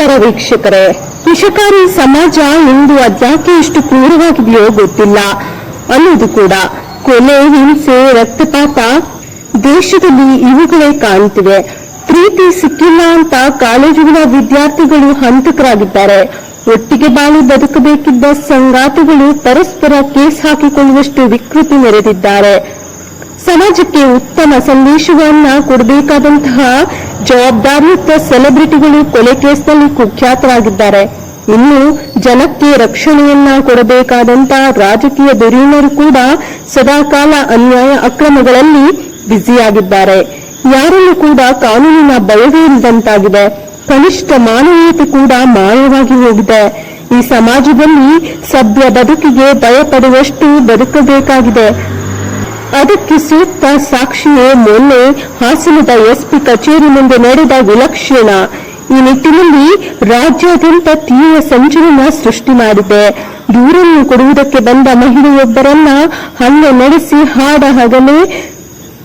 ನಮಸ್ಕಾರ ವೀಕ್ಷಕರೇ. ವಿಷಕಾರಿ ಸಮಾಜ ಇಂದು ಅದ್ಯಾಕೆ ಇಷ್ಟು ಕ್ರೂರವಾಗಿದೆಯೋ ಗೊತ್ತಿಲ್ಲ. ಅನ್ನೋದು ಕೂಡ. ಕೊಲೆ, ಹಿಂಸೆ, ರಕ್ತಪಾತ ದೇಶದಲ್ಲಿ ಇವುಗಳೇ ಕಾಣುತ್ತಿವೆ ಪ್ರೀತಿ ಸಿಕ್ಕಿಲ್ಲ ಅಂತ ಕಾಲೇಜುಗಳ ವಿದ್ಯಾರ್ಥಿಗಳು ಹಂತಕರಾಗಿದ್ದಾರೆ. ಒಟ್ಟಿಗೆ ಬಾಳಿ ಬದುಕಬೇಕಿದ್ದ ಸಂಗಾತಿಗಳು ಪರಸ್ಪರ ಕೇಸ್ ಹಾಕಿಕೊಳ್ಳುವಷ್ಟು ವಿಕೃತಿ ಮೆರೆದಿದ್ದಾರೆ. ಸಮಾಜಕ್ಕೆ ಉತ್ತಮ ಸಂದೇಶವನ್ನ ಕೊಡಬೇಕಾದಂತಹ ಜವಾಬ್ದಾರಿಯುತ ಸೆಲೆಬ್ರಿಟಿಗಳು ಕೊಲೆ ಕೇಸ್ನಲ್ಲಿ ಕುಖ್ಯಾತರಾಗಿದ್ದಾರೆ. ಇನ್ನು ಜನಕ್ಕೆ ರಕ್ಷಣೆಯನ್ನ ಕೊಡಬೇಕಾದಂತಹ ರಾಜಕೀಯ ಧುರೀಣರು ಕೂಡ ಸದಾಕಾಲ ಅನ್ಯಾಯ ಅಕ್ರಮಗಳಲ್ಲಿ ಬ್ಯುಸಿಯಾಗಿದ್ದಾರೆ. ಯಾರನ್ನು ಕೂಡ ಕಾನೂನಿನ ಭಯವೇ ಇಲ್ಲದಂತಾಗಿದೆ. ಕನಿಷ್ಠ ಮಾನವೀಯತೆ ಕೂಡ ಮಾಯವಾಗಿ ಹೋಗಿದೆ. ಈ ಸಮಾಜದಲ್ಲಿ ಸಭ್ಯ ಬದುಕಿಗೆ ಭಯಪಡುವಷ್ಟು ಬದುಕಬೇಕಾಗಿದೆ. ಅದಕ್ಕೆ ಸೂಕ್ತ ಸಾಕ್ಷಿಯೇ ಮೊನ್ನೆ ಹಾಸನದ ಎಸ್ಪಿ ಕಚೇರಿ ಮುಂದೆ ನಡೆದ ವಿಲಕ್ಷಣ. ಈ ನಿಟ್ಟಿನಲ್ಲಿ ರಾಜ್ಯಾದ್ಯಂತ ತೀವ್ರ ಸಂಚಲನ ಸೃಷ್ಟಿ ಮಾಡಿದೆ. ದೂರನ್ನು ಕೊಡುವುದಕ್ಕೆ ಬಂದ ಮಹಿಳೆಯೊಬ್ಬರನ್ನ ಹಲ್ಲೆ ನಡೆಸಿ ಹಾಡ ಹಗಲೇ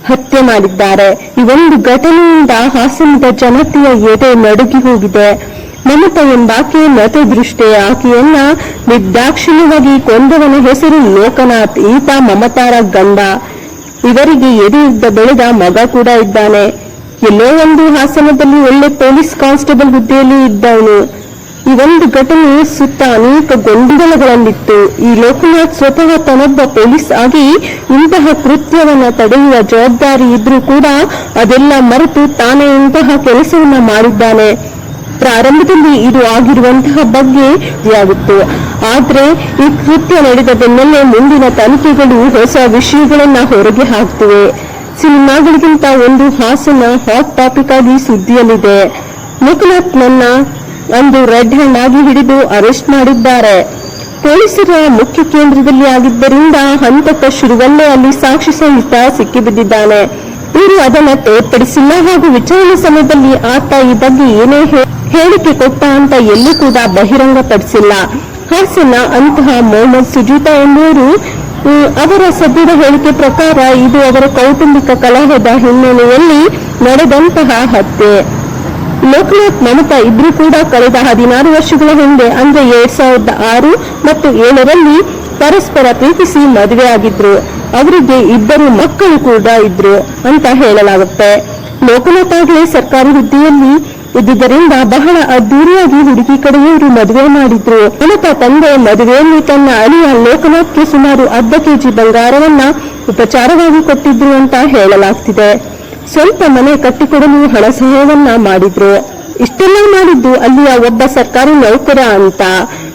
ಹತ್ಯೆ ಮಾಡಿದ್ದಾರೆ. ಈ ಒಂದು ಘಟನೆಯಿಂದ ಹಾಸನದ ಜನತೆಯ ಎದೆ ನಡುಗಿ ಹೋಗಿದೆ. ಮಮತಾ ಎಂಬಾಕೆ ನತದೃಷ್ಟೆ ಆಕೆಯನ್ನ ನಿರ್ದಾಕ್ಷಿಣ್ಯವಾಗಿ ಕೊಂದವನ ಹೆಸರು ಲೋಕನಾಥ್, ಈತ ಮಮತಾರ ಗಂಡ. ಇವರಿಗೆ ಇದ್ದ ಬೆಳೆದ ಮಗ ಕೂಡ ಇದ್ದಾನೆ. ಎಲ್ಲೋ ಒಂದು ಹಾಸನದಲ್ಲಿ ಒಳ್ಳೆ ಪೊಲೀಸ್ ಕಾನ್ಸ್ಟೇಬಲ್ ಹುದ್ದೆಯಲ್ಲಿ ಇದ್ದವನು. ಈ ಒಂದು ಘಟನೆ ಸುತ್ತ ಅನೇಕ ಗೊಂದಲಗಳಲ್ಲಿತ್ತು. ಈ ಲೋಕನಾಥ್ ಸ್ವತಃ ತನ್ನೊಬ್ಬ ಪೊಲೀಸ್ ಆಗಿ ಇಂತಹ ಕೃತ್ಯವನ್ನ ತಡೆಯುವ ಜವಾಬ್ದಾರಿ ಇದ್ರೂ ಕೂಡ ಅದೆಲ್ಲ ಮರೆತು ತಾನೇ ಇಂತಹ ಕೆಲಸವನ್ನ ಮಾಡಿದ್ದಾನೆ. ಪ್ರಾರಂಭದಲ್ಲಿ ಇದು ಆಗಿರುವಂತಹ ಬಗ್ಗೆ ಇದಾಗಿತ್ತು ಆದ್ರೆ ಈ ಕೃತ್ಯ ನಡೆದ ಬೆನ್ನಲ್ಲೇ ಮುಂದಿನ ತನಿಖೆಗಳು ಹೊಸ ವಿಷಯಗಳನ್ನ ಹೊರಗೆ ಹಾಕ್ತಿವೆ. ಸಿನಿಮಾಗಳಿಗಿಂತ ಒಂದು ಹಾಸನ ಹಾಟ್ ಟಾಪಿಕ್ ಆಗಿ ಸುದ್ದಿಯಲ್ಲಿದೆ. ಮುಖನಾಥ್ ನನ್ನ ಅಂದು ರೆಡ್ ಹ್ಯಾಂಡ್ ಆಗಿ ಹಿಡಿದು ಅರೆಸ್ಟ್ ಮಾಡಿದ್ದಾರೆ. ಪೊಲೀಸರ ಮುಖ್ಯ ಕೇಂದ್ರದಲ್ಲಿ ಆಗಿದ್ದರಿಂದ ಹಂತಕ ಶುರುವಲ್ಲೇ ಅಲ್ಲಿ ಸಾಕ್ಷಿ ಸಹಿತ ಸಿಕ್ಕಿಬಿದ್ದಿದ್ದಾನೆ. ಇವರು ಅದನ್ನ ತೋರ್ಪಡಿಸಿಲ್ಲ ಹಾಗೂ ವಿಚಾರಣೆ ಸಮಯದಲ್ಲಿ ಆತ ಈ ಬಗ್ಗೆ ಏನೇ ಹೇಳಿಕೆ ಕೊಟ್ಟ ಅಂತ ಎಲ್ಲೂ ಕೂಡ ಬಹಿರಂಗಪಡಿಸಿಲ್ಲ. ಹಾಸನ ಅಂತಹ ಮೊಹಮ್ಮದ್ ಸುಜೀತಾ ಎಂಬುವರು ಅವರ ಸದ್ಯದ ಹೇಳಿಕೆ ಪ್ರಕಾರ ಇದು ಅವರ ಕೌಟುಂಬಿಕ ಕಲಹದ ಹಿನ್ನೆಲೆಯಲ್ಲಿ ನಡೆದಂತಹ ಹತ್ಯೆ. ಲೋಕನಾಥ್ ಮಮತಾ ಇಬ್ರು ಕೂಡ ಕಳೆದ ಹದಿನಾರು ವರ್ಷಗಳ ಹಿಂದೆ ಅಂದರೆ ಎರಡ್ ಸಾವಿರದ ಆರು ಮತ್ತು ಏಳರಲ್ಲಿ ಪರಸ್ಪರ ಪ್ರೀತಿಸಿ ಮದುವೆಯಾಗಿದ್ರು ಅವರಿಗೆ ಇಬ್ಬರು ಮಕ್ಕಳು ಕೂಡ ಇದ್ರು ಅಂತ ಹೇಳಲಾಗುತ್ತೆ. ಲೋಕನಾಥ್ ಸರ್ಕಾರಿ ಹುದ್ದೆಯಲ್ಲಿ ಇದ್ದುದರಿಂದ ಬಹಳ ಅದ್ದೂರಿಯಾಗಿ ಹುಡುಗಿ ಕಡೆಯವರು ಮದುವೆ ಮಾಡಿದ್ರು. ಮಮತಾ ತಂದೆ ಮದುವೆಯಲ್ಲಿ ತನ್ನ ಅಳಿಯ ಲೋಕನಾಥ್ಗೆ ಸುಮಾರು ಅರ್ಧ ಕೆಜಿ ಬಂಗಾರವನ್ನ ಉಪಚಾರವಾಗಿ ಕೊಟ್ಟಿದ್ರು ಅಂತ ಹೇಳಲಾಗ್ತಿದೆ. ಸ್ವಲ್ಪ ಮನೆ ಕಟ್ಟಿಕೊಡಲು ಹಣ ಸಹಾಯವನ್ನ ಮಾಡಿದ್ರು. ಇಷ್ಟೆಲ್ಲ ಮಾಡಿದ್ದು ಅಲ್ಲಿಯ ಒಬ್ಬ ಸರ್ಕಾರಿ ನೌಕರ ಅಂತ.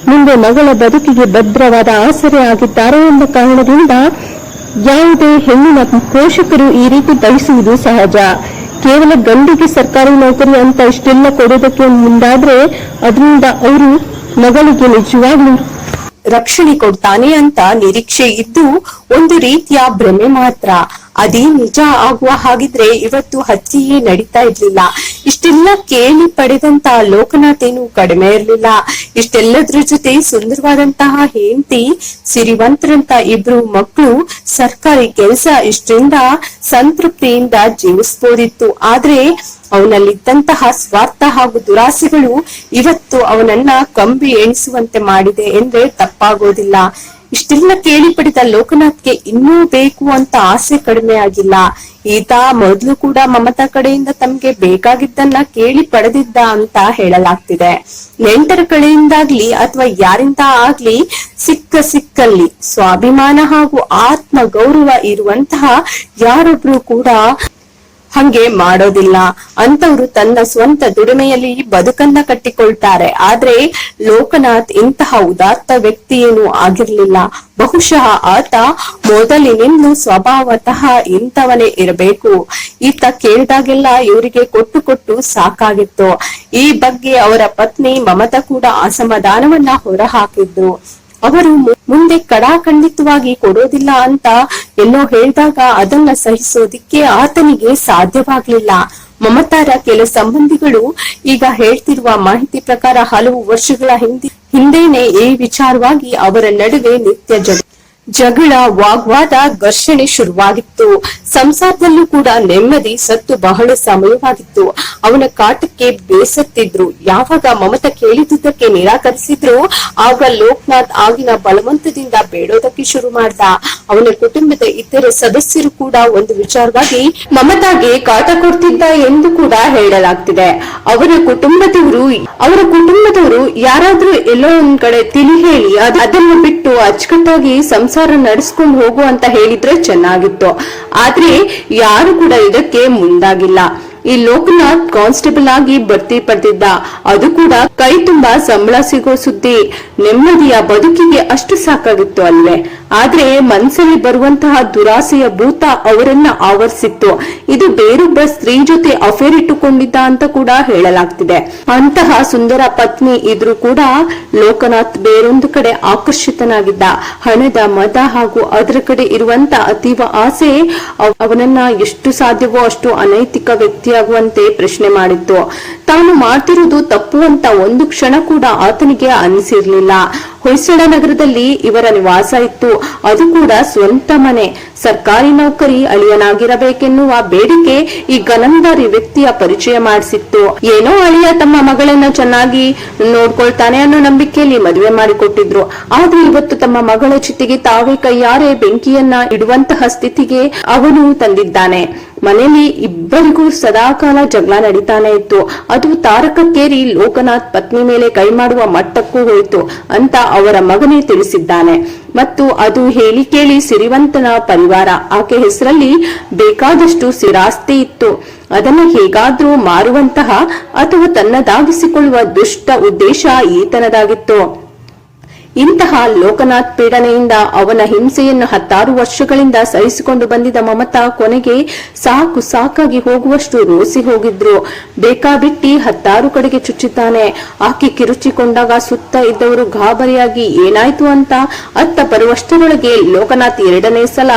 ಮುಂದೆ ಮಗಳ ಬದುಕಿಗೆ ಭದ್ರವಾದ ಆಸರೆ ಆಗಿದ್ದಾರೆ ಎಂಬ ಕಾರಣದಿಂದ ಯಾವುದೇ ಹೆಣ್ಣಿನ ಪೋಷಕರು ಈ ರೀತಿ ಬಯಸುವುದು ಸಹಜ. ಕೇವಲ ಗಂಡಿಗೆ ಸರ್ಕಾರಿ ನೌಕರಿ ಅಂತ ಇಷ್ಟೆಲ್ಲ ಕೊಡೋದಕ್ಕೆ ಮುಂದಾದ್ರೆ ಅದರಿಂದ ಅವರು ಮಗಳಿಗೆ ನಿಜವಾಗ್ಲೂ ರಕ್ಷಣೆ ಕೊಡ್ತಾನೆ ಅಂತ ನಿರೀಕ್ಷೆ ಇದ್ದು ಒಂದು ರೀತಿಯ ಭ್ರಮೆ ಮಾತ್ರ. ಅದೇ ನಿಜ ಆಗುವ ಹಾಗಿದ್ರೆ ಇವತ್ತು ಹತ್ಯೆಯೇ ನಡೀತಾ ಇರ್ಲಿಲ್ಲ. ಇಷ್ಟೆಲ್ಲ ಕೇಳಿ ಪಡೆದಂತ ಲೋಕನಾಥೇನು ಕಡಿಮೆ ಇರ್ಲಿಲ್ಲ. ಇಷ್ಟೆಲ್ಲದ್ರ ಜೊತೆ ಸುಂದರವಾದಂತಹ ಹೆಂಡತಿ, ಸಿರಿವಂತರಂತ ಇಬ್ರು ಮಕ್ಕಳು ಸರ್ಕಾರಿ ಕೆಲಸ ಇಷ್ಟರಿಂದ ಸಂತೃಪ್ತಿಯಿಂದ ಜೀವಿಸ್ಬೋದಿತ್ತು. ಆದ್ರೆ ಅವನಲ್ಲಿದ್ದಂತಹ ಸ್ವಾರ್ಥ ಹಾಗೂ ದುರಾಸೆಗಳು ಇವತ್ತು ಅವನನ್ನ ಕಂಬಿ ಎಣಿಸುವಂತೆ ಮಾಡಿದೆ ಎಂದ್ರೆ ತಪ್ಪಾಗೋದಿಲ್ಲ. ಇಷ್ಟೆಲ್ಲ ಕೇಳಿ ಪಡೆದ ಲೋಕನಾಥ್ಗೆ ಇನ್ನೂ ಬೇಕು ಅಂತ ಆಸೆ ಕಡಿಮೆ ಆಗಿಲ್ಲ. ಈತ ಮೊದಲು ಕೂಡ ಮಮತಾ ಕಡೆಯಿಂದ ತಮ್ಗೆ ಬೇಕಾಗಿದ್ದನ್ನ ಕೇಳಿ ಪಡೆದಿದ್ದ ಅಂತ ಹೇಳಲಾಗ್ತಿದೆ. ನೆಂಟರ ಕಡೆಯಿಂದಾಗ್ಲಿ ಅಥವಾ ಯಾರಿಂದ ಆಗ್ಲಿ ಸಿಕ್ಕ ಸಿಕ್ಕಲ್ಲಿ ಸ್ವಾಭಿಮಾನ ಹಾಗೂ ಆತ್ಮ ಗೌರವ ಇರುವಂತಹ ಯಾರೊಬ್ರು ಕೂಡ ಹಂಗೆ ಮಾಡೋದಿಲ್ಲ. ಅಂತವ್ರು ತನ್ನ ಸ್ವಂತ ದುಡಿಮೆಯಲ್ಲಿ ಬದುಕನ್ನ ಕಟ್ಟಿಕೊಳ್ತಾರೆ. ಆದ್ರೆ ಲೋಕನಾಥ್ ಇಂತಹ ಉದಾತ್ತ ವ್ಯಕ್ತಿಯೇನು ಆಗಿರ್ಲಿಲ್ಲ. ಬಹುಶಃ ಆತ ಮೊದಲಿನಿಂದ ಸ್ವಭಾವತಃ ಇಂಥವನೇ ಇರಬೇಕು. ಈತ ಕೇಳಿದಾಗೆಲ್ಲ ಇವರಿಗೆ ಕೊಟ್ಟು ಕೊಟ್ಟು ಸಾಕಾಗಿತ್ತು. ಈ ಬಗ್ಗೆ ಅವರ ಪತ್ನಿ ಮಮತಾ ಕೂಡ ಅಸಮಾಧಾನವನ್ನ ಹೊರಹಾಕಿದ್ರು. ಅವರು ಮುಂದೆ ಕಡಾಖಂಡಿತವಾಗಿ ಕೊಡೋದಿಲ್ಲ ಅಂತ ಎಲ್ಲೋ ಹೇಳಿದಾಗ ಅದನ್ನ ಸಹಿಸೋದಿಕ್ಕೆ ಆತನಿಗೆ ಸಾಧ್ಯವಾಗ್ಲಿಲ್ಲ. ಮಮತಾರ ಕೆಲ ಸಂಬಂಧಿಗಳು ಈಗ ಹೇಳ್ತಿರುವ ಮಾಹಿತಿ ಪ್ರಕಾರ ಹಲವು ವರ್ಷಗಳ ಹಿಂದೆ, ಹಿಂದೇನೆ ಈ ವಿಚಾರವಾಗಿ ಅವರ ನಡುವೆ ನಿತ್ಯ ಜಗ ಜಗಳ ವಾಗ್ವಾದ ಘರ್ಷಣೆ ಶುರುವಾಗಿತ್ತು. ಸಂಸಾರದಲ್ಲೂ ಕೂಡ ನೆಮ್ಮದಿ, ಸತ್ತು ಬಹಳ ಸಮಯವಾಗಿತ್ತು. ಅವನ ಕಾಟಕ್ಕೆ ಬೇಸತ್ತಿದ್ರು. ಯಾವಾಗ ಮಮತ ಕೇಳಿದುದಕ್ಕೆ ನಿರಾಕರಿಸಿದ್ರು, ಆಗ ಲೋಕನಾಥ್ ಆಗಿನ ಬಲವಂತದಿಂದ ಬೇಡೋದಕ್ಕೆ ಶುರು ಮಾಡ್ದ. ಅವನ ಕುಟುಂಬದ ಇತರ ಸದಸ್ಯರು ಕೂಡ ಒಂದು ವಿಚಾರವಾಗಿ, ಮಮತಾಗೆ ಕಾಟ ಕೊಡ್ತಿದ್ದ ಎಂದು ಕೂಡ ಹೇಳಲಾಗ್ತಿದೆ. ಅವರ ಕುಟುಂಬದವರು ಅವರ ಕುಟುಂಬದವರು ಯಾರಾದ್ರೂ ಎಲ್ಲೋ ಒಂದ್ ಕಡೆ ತಿಳಿ ಹೇಳಿ, ಅದ್- ಅದನ್ನು ಬಿಟ್ಟು ಅಚ್ಚುಕಟ್ಟಾಗಿ ಸಂಸಾರ ನಡೆಸ್ಕೊಂಡು ಹೋಗು ಅಂತ ಹೇಳಿದ್ರೆ ಚೆನ್ನಾಗಿತ್ತು. ಆದ್ರೆ ಯಾರು ಕೂಡ ಇದಕ್ಕೆ ಮುಂದಾಗಿಲ್ಲ. ಈ ಲೋಕನಾಥ್ ಕಾನ್ಸ್ಟೇಬಲ್ ಆಗಿ ಭರ್ತಿ ಪಡೆದಿದ್ದ, ಅದು ಕೂಡ ಕೈ ತುಂಬಾ ಸಂಬಳ ಸಿಗೋ ಸುದ್ದಿ ನೆಮ್ಮದಿಯ ಬದುಕಿಗೆ ಅಷ್ಟು ಸಾಕಾಗಿತ್ತು ಅಲ್ವೇ ಆದ್ರೆ ಮನಸ್ಸಲ್ಲಿ ಬರುವಂತಹ ದುರಾಸೆಯ ಭೂತ ಅವರನ್ನ ಆವರಿಸಿತ್ತು. ಇದು ಬೇರೊಬ್ಬ ಸ್ತ್ರೀ ಜೊತೆ ಅಫೇರ್ ಇಟ್ಟುಕೊಂಡಿದ್ದ ಅಂತ ಕೂಡ ಹೇಳಲಾಗ್ತಿದೆ. ಅಂತಹ ಸುಂದರ ಪತ್ನಿ ಇದ್ರೂ ಕೂಡ ಲೋಕನಾಥ್ ಬೇರೊಂದು ಕಡೆ ಆಕರ್ಷಿತನಾಗಿದ್ದ. ಹಣದ ಮದ ಹಾಗೂ ಅದರ ಕಡೆ ಇರುವಂತ ಅತೀವ ಆಸೆ ಅವನನ್ನ ಎಷ್ಟು ಸಾಧ್ಯವೋ ಅಷ್ಟು ಅನೈತಿಕ ವ್ಯಕ್ತಿಯಾಗುವಂತೆ ಪ್ರಶ್ನೆ ಮಾಡಿತ್ತು. ತಾನು ಮಾಡ್ತಿರುವುದು ತಪ್ಪು ಅಂತ ಒಂದು ಕ್ಷಣ ಕೂಡ ಆತನಿಗೆ ಅನಿಸಿರ್ಲಿಲ್ಲ. ಹೊಯ್ಸಳ ನಗರದಲ್ಲಿ ಇವರ ನಿವಾಸ ಇತ್ತು. ಅದು ಕೂಡ ಸ್ವಂತ ಮನೆ. ಸರ್ಕಾರಿ ನೌಕರಿ ಅಳಿಯನಾಗಿರಬೇಕೆನ್ನುವ ಬೇಡಿಕೆ ಈ ಗನಂದಾರಿ ವ್ಯಕ್ತಿಯ ಪರಿಚಯ ಮಾಡಿಸಿತ್ತು. ಏನೋ ಅಳಿಯ ತಮ್ಮ ಮಗಳನ್ನ ಚೆನ್ನಾಗಿ ನೋಡ್ಕೊಳ್ತಾನೆ ಅನ್ನೋ ನಂಬಿಕೆಯಲ್ಲಿ ಮದುವೆ ಮಾಡಿಕೊಟ್ಟಿದ್ರು. ಆದ್ರೆ ಇವತ್ತು ತಮ್ಮ ಮಗಳ ಚಿತೆಗೆ ತಾವೇ ಕೈಯಾರೆ ಬೆಂಕಿಯನ್ನ ಇಡುವಂತಹ ಸ್ಥಿತಿಗೆ ಅವನು ತಂದಿದ್ದಾನೆ. ಮನೆಯಲ್ಲಿ ಇಬ್ಬರಿಗೂ ಸದಾಕಾಲ ಜಗಳ ನಡೀತಾನೆ ಇತ್ತು. ಅದು ತಾರಕಕ್ಕೇರಿ ಲೋಕನಾಥ್ ಪತ್ನಿ ಮೇಲೆ ಕೈ ಮಾಡುವ ಮಟ್ಟಕ್ಕೂ ಹೋಯಿತು ಅಂತ ಅವರ ಮಗನೇ ತಿಳಿಸಿದ್ದಾನೆ. ಮತ್ತು ಅದು ಹೇಳಿ ಕೇಳಿ ಸಿರಿವಂತನ ಪರಿವಾರ, ಆಕೆ ಹೆಸರಲ್ಲಿ ಬೇಕಾದಷ್ಟು ಸಿರಾಸ್ತಿ ಇತ್ತು. ಅದನ್ನು ಹೇಗಾದ್ರೂ ಮಾರುವಂತಹ ಅಥವಾ ತನ್ನದಾಗಿಸಿಕೊಳ್ಳುವ ದುಷ್ಟ ಉದ್ದೇಶ ಈತನದಾಗಿತ್ತು. ಇಂತಹ ಲೋಕನಾಥ್ ಪೀಡನೆಯಿಂದ ಅವನ ಹಿಂಸೆಯನ್ನು ಹತ್ತಾರು ವರ್ಷಗಳಿಂದ ಸಹಿಸಿಕೊಂಡು ಬಂದಿದ್ದ ಮಮತಾ ಕೊನೆಗೆ ಸಾಕು ಸಾಕಾಗಿ ಹೋಗುವಷ್ಟು ರೋಸಿ ಹೋಗಿದ್ರು. ಬೇಕಾಬಿಟ್ಟಿ ಹತ್ತಾರು ಕಡೆಗೆ ಚುಚ್ಚುತ್ತಾನೆ ಆಕೆ ಕಿರುಚಿಕೊಂಡಾಗ ಸುತ್ತ ಇದ್ದವರು ಗಾಬರಿಯಾಗಿ, ಏನಾಯ್ತು ಅಂತ ಅತ್ತ ಬರುವಷ್ಟರೊಳಗೆ ಲೋಕನಾಥ್ ಎರಡನೇ ಸಲ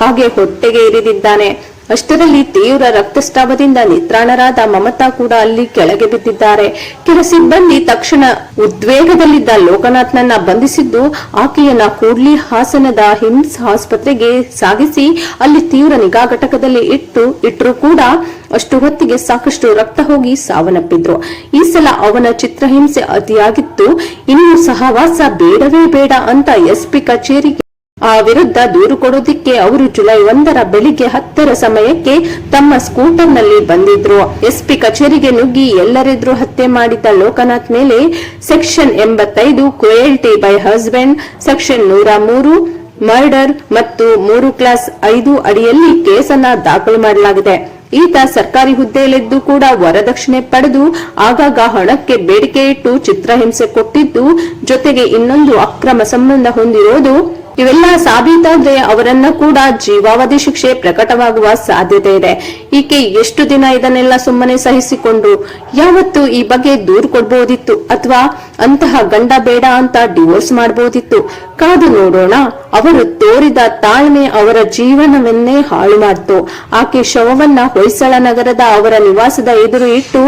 ಹಾಗೆ ಹೊಟ್ಟೆಗೆ ಇರಿದಿದ್ದಾನೆ. ಅಷ್ಟರಲ್ಲಿ ತೀವ್ರ ರಕ್ತಸ್ರಾವದಿಂದ ನಿತ್ರಾಣರಾದ ಮಮತಾ ಕೂಡ ಅಲ್ಲಿ ಕೆಳಗೆ ಬಿದ್ದಿದ್ದಾರೆ. ಕೆಲ ಸಿಬ್ಬಂದಿ ತಕ್ಷಣ ಉದ್ವೇಗದಲ್ಲಿದ್ದ ಲೋಕನಾಥ್ನನ್ನ ಬಂಧಿಸಿದ್ದು ಆಕೆಯನ್ನ ಕೂಡ್ಲಿ ಹಾಸನದ ಹಿಮ್ಸ್ ಆಸ್ಪತ್ರೆಗೆ ಸಾಗಿಸಿ ಅಲ್ಲಿ ತೀವ್ರ ನಿಗಾ ಘಟಕದಲ್ಲಿ ಇಟ್ಟು ಇಟ್ಟರು ಕೂಡ ಅಷ್ಟು ಹೊತ್ತಿಗೆ ಸಾಕಷ್ಟು ರಕ್ತ ಹೋಗಿ ಸಾವನ್ನಪ್ಪಿದ್ರು. ಈ ಸಲ ಅವನ ಚಿತ್ರಹಿಂಸೆ ಅತಿಯಾಗಿತ್ತು. ಇನ್ನು ಸಹವಾಸ ಬೇಡವೇ ಬೇಡ ಅಂತ ಎಸ್ಪಿ ಕಚೇರಿಗೆ ಆ ವಿರುದ್ಧ ದೂರು ಕೊಡೋದಿಕ್ಕೆ ಅವರು ಜುಲೈ ಒಂದರ ಬೆಳಿಗ್ಗೆ ಹತ್ತರ ಸಮಯಕ್ಕೆ ತಮ್ಮ ಸ್ಕೂಟರ್ನಲ್ಲಿ ಬಂದಿದ್ರು. ಎಸ್ಪಿ ಕಚೇರಿಗೆ ನುಗ್ಗಿ ಎಲ್ಲರೆದುರು ಹತ್ಯೆ ಮಾಡಿದ ಲೋಕನಾಥ್ ಮೇಲೆ ಸೆಕ್ಷನ್ ಎಂಬತ್ತೈದು, ಕ್ರುಯಲ್ಟಿ ಬೈ ಹಸ್ಬೆಂಡ್, ಸೆಕ್ಷನ್ ನೂರ ಮೂರು, ಮರ್ಡರ್ ಮತ್ತು ಮೂರು ಕ್ಲಾಸ್ ಐದು ಅಡಿಯಲ್ಲಿ ಕೇಸನ್ನ ದಾಖಲು ಮಾಡಲಾಗಿದೆ. ಈತ ಸರ್ಕಾರಿ ಹುದ್ದೆಯಲ್ಲಿದ್ದು ಕೂಡ ವರದಕ್ಷಿಣೆ ಪಡೆದು ಆಗಾಗ ಹಣಕ್ಕೆ ಬೇಡಿಕೆ ಇಟ್ಟು ಚಿತ್ರಹಿಂಸೆ ಕೊಟ್ಟಿದ್ದು, ಜೊತೆಗೆ ಇನ್ನೊಂದು ಅಕ್ರಮ ಸಂಬಂಧ ಹೊಂದಿರೋದು ಇವೆಲ್ಲ ಸಾಬೀತಾದ್ರೆ ಅವರನ್ನ ಕೂಡ ಜೀವಾವಧಿ ಶಿಕ್ಷೆ ಪ್ರಕಟವಾಗುವ ಸಾಧ್ಯತೆ ಇದೆ. ಈಕೆ ಎಷ್ಟು ದಿನ ಇದನ್ನೆಲ್ಲ ಸುಮ್ಮನೆ ಸಹಿಸಿಕೊಂಡು ಯಾವತ್ತು ಈ ಬಗ್ಗೆ ದೂರು ಕೊಡಬಹುದಿತ್ತು ಅಥವಾ ಅಂತಹ ಗಂಡ ಬೇಡ ಅಂತ ಡಿವೋರ್ಸ್ ಮಾಡಬಹುದಿತ್ತು ಕಾದು ನೋಡೋಣ, ಅವರು ತೋರಿದ ತಾಳ್ಮೆ ಅವರ ಜೀವನವನ್ನೇ ಹಾಳು ಮಾಡಿತು. ಆಕೆ ಶವವನ್ನ ಹೊಯ್ಸಳ ನಗರದ ಅವರ ನಿವಾಸದ ಎದುರು ಇಟ್ಟು,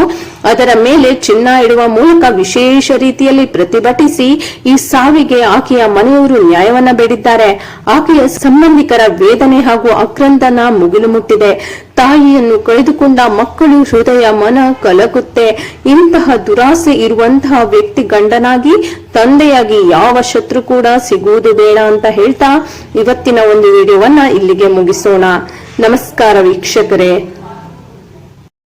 ಅದರ ಮೇಲೆ ಚಿನ್ನ ಇಡುವ ಮೂಲಕ ವಿಶೇಷ ರೀತಿಯಲ್ಲಿ ಪ್ರತಿಭಟಿಸಿ, ಈ ಸಾವಿಗೆ ಆಕೆಯ ಮನೆಯವರು ನ್ಯಾಯವನ್ನ ಬೇಡಿದ್ದಾರೆ. ಆಕೆಯ ಸಂಬಂಧಿಕರ ವೇದನೆ ಹಾಗೂ ಅಕ್ರಂದನ ಮುಗಿಲು ಮುಟ್ಟಿದೆ. ತಾಯಿಯನ್ನು ಕಳೆದುಕೊಂಡ ಮಕ್ಕಳು ಹೃದಯ ಮನ ಕಲಕುತ್ತೆ. ಇಂತಹ ದುರಾಸೆ ಇರುವಂತಹ ವ್ಯಕ್ತಿ ಗಂಡನಾಗಿ, ತಂದೆಯಾಗಿ ಯಾವ ಶತ್ರು ಕೂಡ ಸಿಗುವುದು ಬೇಡ ಅಂತ ಹೇಳ್ತಾ ಇವತ್ತಿನ ಒಂದು ವಿಡಿಯೋವನ್ನ ಇಲ್ಲಿಗೆ ಮುಗಿಸೋಣ. ನಮಸ್ಕಾರ ವೀಕ್ಷಕರೇ.